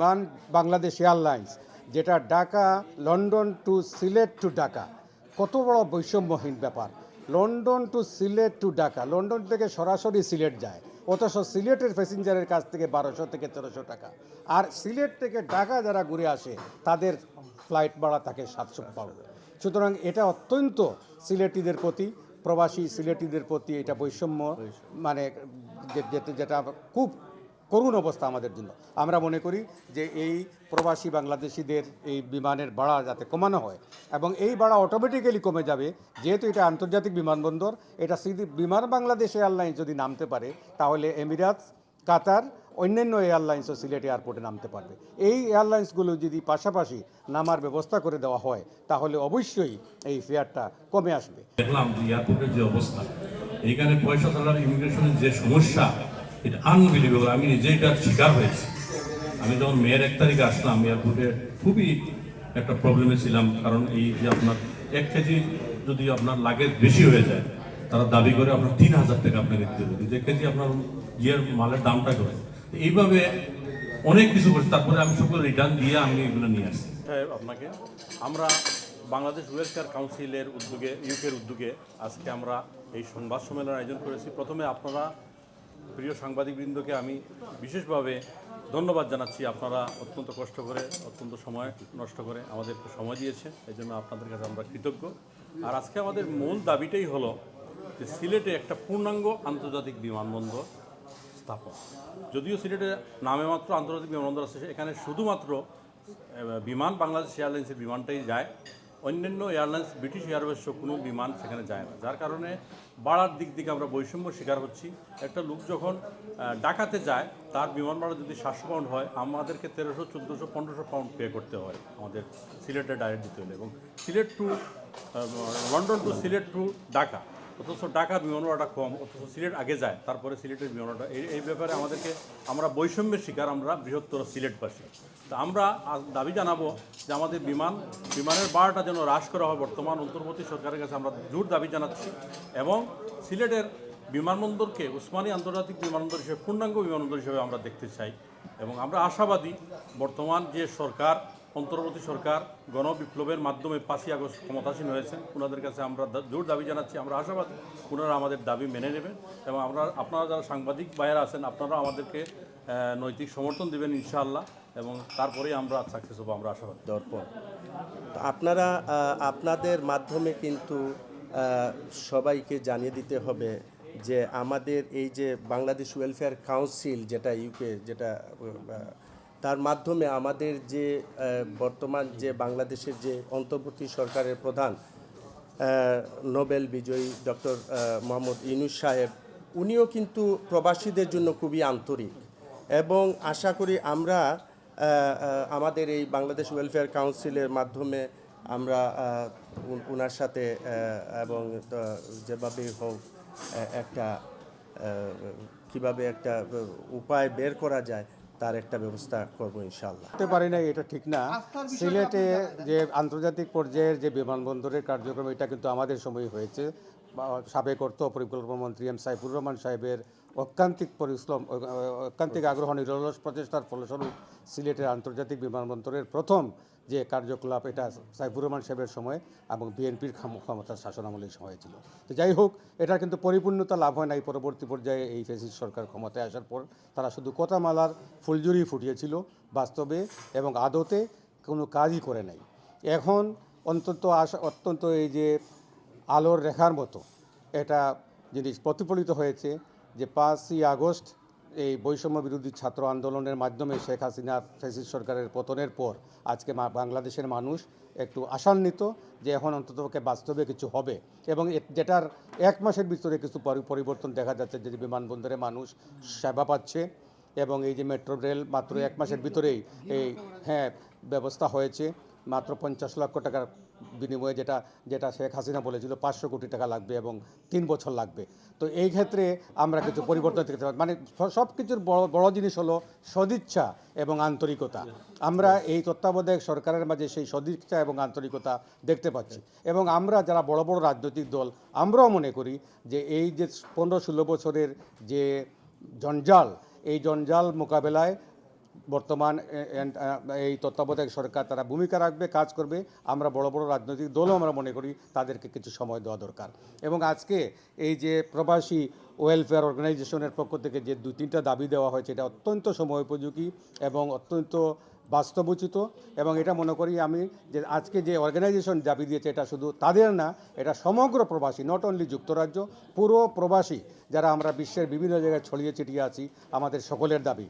বিমান বাংলাদেশ এয়ারলাইন্স যেটা Dhaka London to Sylhet to Dhaka. কত বড় বৈষম্যহীন ব্যাপার। London to Sylhet to Dhaka. London থেকে সরাসরি সিলেট যায়। অথচ সিলেটের প্যাসেঞ্জারের কাছ থেকে বারোশো থেকে তেরোশো টাকা। আর সিলেট থেকে ঢাকা যারা ঘুরে আসে তাদের ফ্লাইট ভাড়া থাকে সাতশো পাউন্ড। সুতরাং এটা অত্যন্ত সিলেটিদের প্রতি প্রবাসী সিলেটিদের প্রতি এটা বৈষম্য মানে যেটা খুব করুণ অবস্থা আমাদের জন্য। আমরা মনে করি যে এই প্রবাসী বাংলাদেশিদের এই বিমানের ভাড়া যাতে কমানো হয় এবং এই ভাড়া অটোমেটিক্যালি কমে যাবে, যেহেতু এটা আন্তর্জাতিক বিমানবন্দর, এটা সিধি বিমান বাংলাদেশ এয়ারলাইন্স যদি নামতে পারে, তাহলে এমিরাতস, কাতার, অন্যান্য এয়ারলাইন্সও সিলেট এয়ারপোর্টে নামতে পারবে। এই এয়ারলাইন্সগুলো যদি পাশাপাশি নামার ব্যবস্থা করে দেওয়া হয়, তাহলে অবশ্যই এই ফেয়ারটা কমে আসবে। দেখলাম এয়ারপোর্টের যে অবস্থা, এইখানে পয়সা তোলার ইমিগ্রেশনের যে সমস্যা এটা আনবিলিভেবল আমি নিজে এটার শিকার হয়েছি। আমি যখন মেয়ের এক তারিখে আসলাম এয়ারপোর্টে খুবই একটা প্রবলেমে ছিলাম, কারণ এই যে আপনার এক কেজি যদি আপনার লাগেজ বেশি হয়ে যায়, তারা দাবি করে আপনার তিন হাজার টাকা আপনাকে দিতে হবে। যে কেজি আপনার ইয়ের মালের দামটা করে এইভাবে অনেক কিছু করছে। তারপরে আমি সবগুলো রিটার্ন দিয়ে আমি এগুলো নিয়ে আসি সাহেব আপনাকে, আমরা বাংলাদেশ ওয়েলফেয়ার কাউন্সিলের উদ্যোগে ইউকের উদ্যোগে আজকে আমরা এই সংবাদ সম্মেলন আয়োজন করেছি। প্রথমে আপনারা প্রিয় সাংবাদিকবৃন্দকে আমি বিশেষভাবে ধন্যবাদ জানাচ্ছি। আপনারা অত্যন্ত কষ্ট করে, অত্যন্ত সময় নষ্ট করে আমাদেরকে সময় দিয়েছে এই জন্য আপনাদের কাছে আমরা কৃতজ্ঞ। আর আজকে আমাদের মূল দাবিটাই হলো যে সিলেটে একটা পূর্ণাঙ্গ আন্তর্জাতিক বিমানবন্দর স্থাপন। যদিও সিলেটে নামে মাত্র আন্তর্জাতিক বিমানবন্দর আছে, এখানে শুধুমাত্র বিমান বাংলাদেশ এয়ারলাইন্সের বিমানটাই যায়। অন্যান্য এয়ারলাইন্স ব্রিটিশ এয়ারওয়েজ কোনো বিমান সেখানে যায় না। যার কারণে বাড়ার দিক থেকে আমরা বৈষম্য শিকার হচ্ছি। একটা লোক যখন ডাকাতে যায়, তার বিমান ভাড়া যদি সাতশো পাউন্ড হয়, আমাদেরকে তেরোশো, চোদ্দোশো, পনেরোশো পাউন্ড পে করতে হয় আমাদের সিলেটে ডাইরেক্ট দিতে হলে। এবং Sylhet to London to Sylhet to Dhaka অথচ ঢাকার বিমান ভাড়াটা কম, অথচ সিলেট আগে যায়, তারপরে সিলেটের বিমান ভাড়াটা এই এই ব্যাপারে আমাদেরকে, আমরা বৈষম্যের শিকার, আমরা বৃহত্তর সিলেটবাসী। তা আমরা দাবি জানাব যে আমাদের বিমান, বিমানের ভাড়াটা যেন হ্রাস করা হয়, বর্তমান অন্তর্বর্তী সরকারের কাছে আমরা জোর দাবি জানাচ্ছি। এবং সিলেটের বিমানবন্দরকে উসমানী আন্তর্জাতিক বিমানবন্দর হিসেবে, পূর্ণাঙ্গ বিমানবন্দর হিসেবে আমরা দেখতে চাই। এবং আমরা আশাবাদী, বর্তমান যে সরকার অন্তর্বর্তী সরকার গণবিপ্লবের মাধ্যমে পাঁচই আগস্ট ক্ষমতাসীন হয়েছেন ওনাদের কাছে আমরা জোর দাবি জানাচ্ছি। আমরা আশাবাদী ওনারা আমাদের দাবি মেনে নেবেন এবং আমরা, আপনারা যারা সাংবাদিক ভাইয়েরা আছেন আপনারা আমাদেরকে নৈতিক সমর্থন দেবেন ইনশাআল্লাহ এবং তারপরেই আমরা সাকসেস হব, আমরা আশাবাদী। দর্পণ। তো আপনারা আপনাদের মাধ্যমে কিন্তু সবাইকে জানিয়ে দিতে হবে যে আমাদের এই যে বাংলাদেশ ওয়েলফেয়ার কাউন্সিল, যেটা ইউকে, যেটা তার মাধ্যমে আমাদের যে বর্তমান যে বাংলাদেশের যে অন্তর্বর্তী সরকারের প্রধান নোবেল বিজয়ী ডক্টর মোহাম্মদ ইউনুস সাহেব, উনিও কিন্তু প্রবাসীদের জন্য খুবই আন্তরিক। এবং আশা করি আমরা আমাদের এই বাংলাদেশ ওয়েলফেয়ার কাউন্সিলের মাধ্যমে আমরা উনার সাথে এবং যেভাবেই হোক একটা কীভাবে একটা উপায় বের করা যায় তার একটা ব্যবস্থা করব ইনশাল্লাহ করতে পারি না এটা ঠিক না। সিলেটে যে আন্তর্জাতিক পর্যায়ের যে বিমানবন্দরের কার্যক্রম এটা কিন্তু আমাদের সময় হয়েছে। বা সাবেক অর্থ পরিকল্পনা মন্ত্রী এম সাইফুর রহমান সাহেবের ঐকান্তিক পরিশ্রম ঐ- আগ্রহ নিরলস প্রচেষ্টার ফলস্বরূপ সিলেটের আন্তর্জাতিক বিমানবন্দরের প্রথম যে কার্যকলাপ এটা সাইফুর রহমান সাহেবের সময় এবং বিএনপির ক্ষমতার শাসনামলের সময় ছিল। তো যাই হোক এটা কিন্তু পরিপূর্ণতা লাভ হয় নাই পরবর্তী পর্যায়ে এই ফেসিস সরকার ক্ষমতায় আসার পর। তারা শুধু কথামালার ফুলজুরি ফুটিয়েছিল বাস্তবে এবং আদতে কোনো কাজই করে নাই। এখন অন্তত আশা, অত্যন্ত এই যে আলোর রেখার মতো এটা জিনিস প্রতিফলিত হয়েছে। যে পাঁচই আগস্ট এই বৈষম্য বিরোধী ছাত্র আন্দোলনের মাধ্যমে শেখ হাসিনা ফেসিস সরকারের পতনের পর আজকে বাংলাদেশের মানুষ একটু আশান্বিত যে এখন অন্ততপক্ষে বাস্তবে কিছু হবে। এবং যেটার এক মাসের ভিতরে কিছু পরিবর্তন দেখা যাচ্ছে যে বিমানবন্দরে মানুষ সেবা পাচ্ছে এবং এই যে মেট্রো রেল মাত্র এক মাসের ভিতরেই এই হ্যাঁ ব্যবস্থা হয়েছে। মাত্র পঞ্চাশ লক্ষ টাকার বিনিময়ে যেটা যেটা শেখ হাসিনা বলেছিল পাঁচশো কোটি টাকা লাগবে এবং তিন বছর লাগবে। তো এই ক্ষেত্রে আমরা কিছু পরিবর্তন দেখতে পারি মানে সব কিছুর বড় বড় জিনিস হলো সদিচ্ছা এবং আন্তরিকতা। আমরা এই তত্ত্বাবধায়ক সরকারের মাঝে সেই সদিচ্ছা এবং আন্তরিকতা দেখতে পাচ্ছি। এবং আমরা যারা বড় বড় রাজনৈতিক দল আমরাও মনে করি যে এই যে পনেরো ষোলো বছরের যে জঞ্জাল এই জঞ্জাল মোকাবেলায় বর্তমান এই তত্ত্বাবধায়ক সরকার তারা ভূমিকা রাখবে, কাজ করবে। আমরা বড় বড় রাজনৈতিক দলও আমরা মনে করি তাদেরকে কিছু সময় দেওয়া দরকার। এবং আজকে এই যে প্রবাসী ওয়েলফেয়ার অর্গানাইজেশনের পক্ষ থেকে যে দুই তিনটা দাবি দেওয়া হয়েছে এটা অত্যন্ত সময় উপযোগী এবং অত্যন্ত বাস্তবোচিত। এবং এটা মনে করি আমি যে আজকে যে অর্গানাইজেশন দাবি দিয়েছে, এটা শুধু তাদের না, এটা সমগ্র প্রবাসী নট অনলি যুক্তরাজ্য, পুরো প্রবাসী, যারা আমরা বিশ্বের বিভিন্ন জায়গায় ছড়িয়ে ছিটিয়ে আছি, আমাদের সকলের দাবি।